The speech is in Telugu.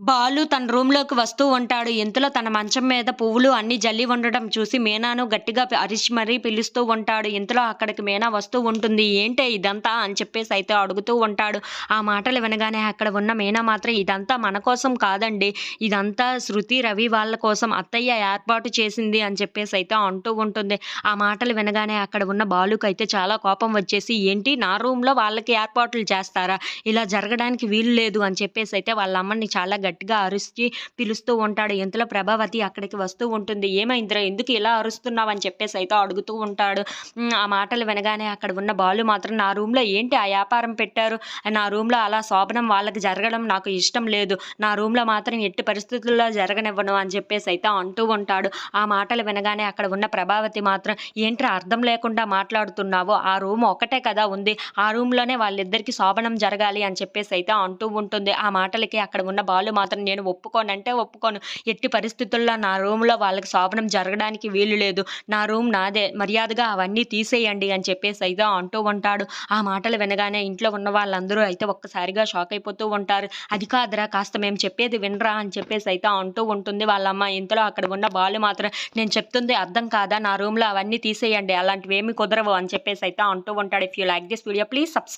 బాలు తన రూమ్లోకి వస్తూ ఉంటాడు. ఇంతలో తన మంచం మీద పువ్వులు అన్ని జల్లి ఉండటం చూసి మీనాను గట్టిగా అరిచి మరీ పిలుస్తూ ఉంటాడు. ఇంతలో అక్కడికి మీనా వస్తూ ఉంటుంది. ఏంటే ఇదంతా అని చెప్పేసి అయితే అడుగుతూ ఉంటాడు. ఆ మాటలు వినగానే అక్కడ ఉన్న మీనా మాత్రం ఇదంతా మన కోసం కాదండి. ఇదంతా శృతి రవి వాళ్ళ కోసం అత్తయ్య ఏర్పాటు చేసింది అని చెప్పేసి అయితే అంటూ ఉంటుంది. ఆ మాటలు వినగానే అక్కడ ఉన్న బాలుకు అయితే చాలా కోపం వచ్చేసి ఏంటి? నా రూమ్లో వాళ్ళకి ఏర్పాట్లు చేస్తారా? ఇలా జరగడానికి వీలు లేదు అని చెప్పేసి అయితే వాళ్ళ అమ్మని చాలా గట్టిగా అరిచి పిలుస్తూ ఉంటాడు. ఇంతలో ప్రభావతి అక్కడికి వస్తూ ఉంటుంది. ఏమైందిరా? ఎందుకు ఇలా అరుస్తున్నావు? అని చెప్పేసి అయితే అడుగుతూ ఉంటాడు. ఆ మాటలు వినగానే అక్కడ ఉన్న బాలు మాత్రం నా రూమ్లో ఏంటి ఆ వ్యాపారం పెట్టారు? నా రూమ్లో అలా శోభనం వాళ్ళకి జరగడం నాకు ఇష్టం లేదు. నా రూమ్లో మాత్రం ఎట్టి పరిస్థితుల్లో జరగనివ్వను అని చెప్పేసి అయితే అంటూ ఉంటాడు. ఆ మాటలు వినగానే అక్కడ ఉన్న ప్రభావతి మాత్రం ఏంట్రా అర్థం లేకుండా మాట్లాడుతున్నావు? ఆ రూమ్ ఒకటే కదా ఉంది. ఆ రూమ్లోనే వాళ్ళిద్దరికీ శోభనం జరగాలి అని చెప్పేసి అయితే అంటూ ఉంటుంది. ఆ మాటలకి అక్కడ ఉన్న బాలు మాత్రం నేను ఒప్పుకోనంటే ఒప్పుకోను. ఎట్టి పరిస్థితుల్లో నా రూమ్లో వాళ్ళకి శోభనం జరగడానికి వీలు లేదు. నా రూమ్ నాదే. మర్యాదగా అవన్నీ తీసేయండి అని చెప్పేసి అయితే అంటూ ఉంటాడు. ఆ మాటలు వినగానే ఇంట్లో ఉన్న వాళ్ళందరూ అయితే ఒక్కసారిగా షాక్ అయిపోతూ ఉంటారు. అది కాదురా కాస్త మేము చెప్పేది వినరా అని చెప్పేసి అయితే అంటూ ఉంటుంది వాళ్ళమ్మ ఇంతలో అక్కడ ఉన్న బాలు మాత్రం నేను చెప్తుంది అర్థం కాదా? నా రూమ్లో అవన్నీ తీసేయండి. అలాంటివి ఏమి కుదరవు అని చెప్పేసి అయితే అంటూ ఉంటాడు. If you like this video please subscribe